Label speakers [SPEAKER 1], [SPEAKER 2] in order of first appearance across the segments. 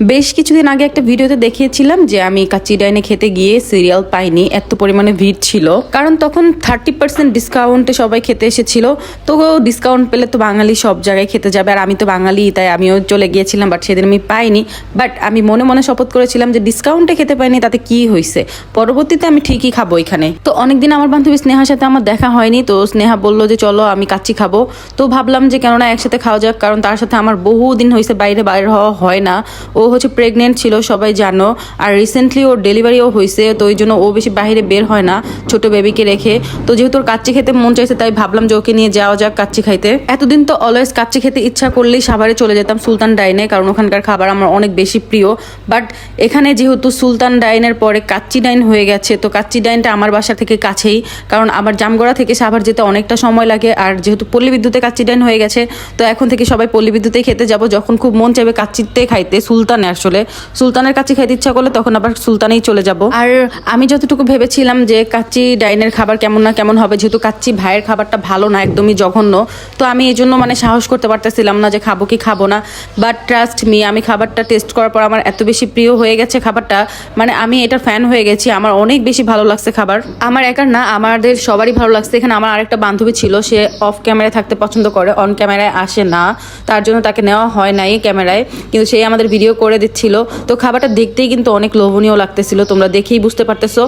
[SPEAKER 1] বেশ কিছুদিন আগে একটা ভিডিওতে দেখিয়েছিলাম যে আমি কাচ্চি ডাইনে খেতে গিয়ে সিরিয়াল পাইনি, এত পরিমাণে ভিড় ছিল। কারণ তখন থার্টি পার্সেন্ট ডিসকাউন্টে সবাই খেতে এসেছিল। তো ডিসকাউন্ট পেলে তো বাঙালি সব জায়গায় খেতে যাবে। আর আমি তো বাঙালি, তাই আমিও চলে গিয়েছিলাম বাট সেদিন আমি পাইনি। বাট আমি মনে মনে শপথ করেছিলাম যে ডিসকাউন্টে খেতে পাইনি, তাতে কি হয়েছে পরবর্তীতে আমি ঠিকই খাব এখানে। তো অনেকদিন আমার বান্ধবী স্নেহার সাথে আমার দেখা হয়নি। তো স্নেহা বলল যে চলো আমি কাচ্চি খাব। তো ভাবলাম যে কেননা একসাথে খাওয়া যাক, কারণ তার সাথে আমার বহু দিন হয়েছে বাইরে বাইরে হওয়া হয় না। ও হচ্ছে প্রেগনেন্ট ছিল, সবাই জানো। আর রিসেন্টলি ওর ডেলিভারিও হয়েছে তো ওই জন্য ও বেশি বাইরে বের হয় না, ছোট বেবিকে রেখে। তো যেহেতু ওর কাচ্চি খেতে মন চাইছে, তাই ভাবলাম যে ওকে নিয়ে যাওয়া যাক কাচ্চি খাইতে। এতদিন তো অলওয়েজ কাচ্চি খেতে ইচ্ছা করলেই সাভারে চলে যেতাম সুলতান ডাইনে, কারণ ওখানকার খাবার আমার অনেক বেশি প্রিয়। বাট এখানে যেহেতু সুলতান ডাইনের পরে কাচ্চি ডাইন হয়ে গেছে, তো কাচ্চি ডাইনটা আমার বাসা থেকে কাছেই। কারণ আমার জামগড়া থেকে সাভার যেতে অনেকটা সময় লাগে, আর যেহেতু পল্লী বিদ্যুতে কাচ্চি ডাইন হয়ে গেছে, তো এখন থেকে সবাই পল্লী বিদ্যুতেই খেতে যাব। যখন খুব মন চাইবে কাচ্চিতে খাইতে, সুলতানে আসলে। সুলতানের কাছে খাইতে ইচ্ছা করলে তখন আবার সুলতানেই চলে যাব। আর আমি যতটুকু ভেবেছিলাম যে কাচ্চি ডাইনের খাবার কেমন না কেমন হবে, যেহেতু কাচ্চি ভাইয়ের খাবারটা ভালো না, একদমই জঘন্য, তো আমি এই জন্য মানে সাহস করতে পারতেছিলাম না যে খাব কি খাব না। বাট ট্রাস্ট মি আমি খাবারটা টেস্ট করার পর আমার এত বেশি প্রিয় হয়ে গেছে খাবারটা। মানে আমি এটার ফ্যান হয়ে গেছি, আমার অনেক বেশি ভালো লাগছে খাবার। আমার একার না, আমাদের সবারই ভালো লাগছে। এখানে আমার আরেকটা বান্ধবী ছিল, সে অফ ক্যামেরায় থাকতে পছন্দ করে অন ক্যামেরায় আসে না, তার জন্য তাকে নেওয়া হয় নাই ক্যামেরায় কিন্তু সেই আমাদের ভিডিও করে দিচ্ছিল। তো খাবারটা দেখতেই কিন্তু অনেক লোভনীয় লাগতেছিল, তোমরা দেখেই বুঝতে পারতেছো।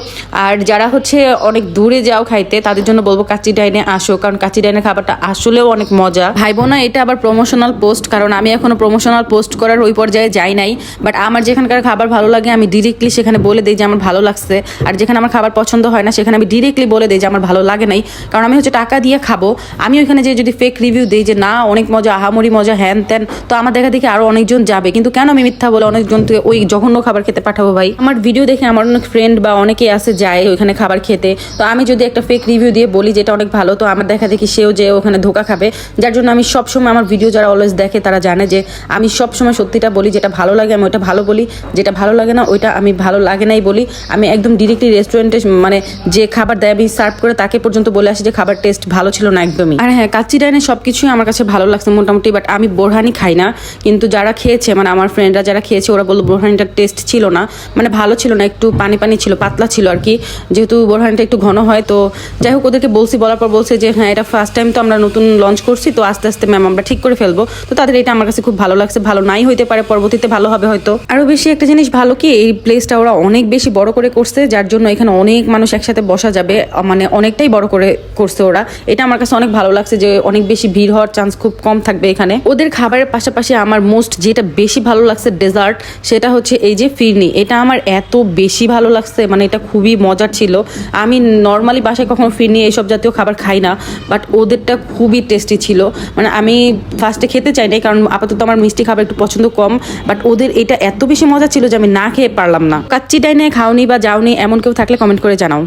[SPEAKER 1] আর যারা হচ্ছে অনেক দূরে যাও খাইতে, তাদের জন্য বলব কাচি ডাইনে আসো, কারণ কাচি ডাইনের খাবারটা আসলেও অনেক মজা। ভাইবো না এটা আবার প্রমোশনাল পোস্ট কারণ আমি এখনও প্রমোশনাল পোস্ট করার ওই পর্যায়ে যাই নাই। বাট আমার যেখানকার খাবার ভালো লাগে, আমি ডিরেক্টলি সেখানে বলে দিই যে আমার ভালো লাগছে। আর যেখানে আমার খাবার পছন্দ হয় না, সেখানে আমি ডিরেক্টলি বলে দিই যে আমার ভালো লাগে নাই। কারণ আমি হচ্ছে টাকা দিয়ে খাব। আমি ওইখানে যে যদি ফেক রিভিউ দিই যে না, অনেক মজা, আহামরি মজা, হ্যান ত্যান, তো আমার দেখা দেখি আরও অনেকজন যাবে। কিন্তু কেন আমি মিথ্যা বলে অনেকজনকে ওই জঘন্য খাবার খেতে পাঠাবো ভাই। আমার ভিডিও দেখে আমার অনেক ফ্রেন্ড বা অনেকেই আসে যায় ওইখানে খাবার খেতে। তো আমি যদি একটা ফেক রিভিউ দিয়ে বলি যেটা অনেক ভালো, তো আমার দেখা দেখি সেও যে ওখানে ধোকা খাবে। যার জন্য আমি সবসময় আমার ভিডিও যারা অলওয়েজ দেখে তারা জানে যে আমি সবসময় সত্যিটা বলি, যেটা ভালো লাগে আমি ওইটা ভালো বলি, যেটা ভালো লাগে না ওইটা আমি ভালো লাগে নাই বলি। আমি একদম ডিরেক্টলি রেস্টুরেন্টে মানে যে খাবার দেয় আমি সার্ভ করে তাকে পর্যন্ত বলে আসি যে খাবার টেস্ট ভালো ছিল না একদমই। আর হ্যাঁ কাচ্চি ডাইনে সব কিছুই আমার কাছে ভালো লাগছে মোটামুটি বাট আমি বোরহানি খাই না। কিন্তু যারা খেয়েছে মানে আমার ফ্রেন্ডরা যারা খেয়েছে, ওরা বলল বোরহানিটার টেস্ট ছিল না। মানে ভালো ছিল না, একটু পানি পানি ছিল, পাতলা ছিল আর কি। যেহেতু বোরহানিটা একটু ঘন হয়, তো যাই হোক ওদেরকে বলছি, বলার পর বলছে যে হ্যাঁ এটা ফার্স্ট টাইম তো আমরা নতুন লঞ্চ করছি, তো আস্তে আস্তে ম্যাম আমরা ঠিক করে ফেলব। তো তাদের এটা আমার কাছে খুব ভালো লাগছে, ভালো নাই হইতে পারে, পরবর্তীতে ভালো হবে হয়তো। আরও বেশি একটা জিনিস ভালো কি, এই প্লেসটা ওরা অনেক বেশি বড় করে করছে, যার জন্য এখানে অনেক মানুষ একসাথে বসা যাবে মানে অনেকটাই বড় করে করছে ওরা। এটা আমার কাছে অনেক ভালো লাগছে যে, অনেক বেশি ভিড় হওয়ার চান্স খুব কম থাকবে এখানে। ওদের খাবারের পাশাপাশি আমার মোস্ট যেটা বেশি ভালো লাগছে ডেজার্ট সেটা হচ্ছে এই যে ফিরনি। এটা আমার এত বেশি ভালো লাগছে মানে এটা খুবই মজার ছিল। আমি নর্মালি বাসায় কখনো ফিরনি এইসব জাতীয় খাবার খাই না বাট ওদেরটা খুবই টেস্টি ছিল। মানে আমি ফার্স্টে খেতে চাই নাই, কারণ আপাতত আমার মিষ্টি খাবার একটু পছন্দ কম বাট ওদের এটা এত বেশি মজা ছিল যে আমি না খেয়ে পারলাম না। কাচ্চি ডাইনে খাওনি বা যাওনি, এমন কেউ থাকলে কমেন্ট করে জানাও।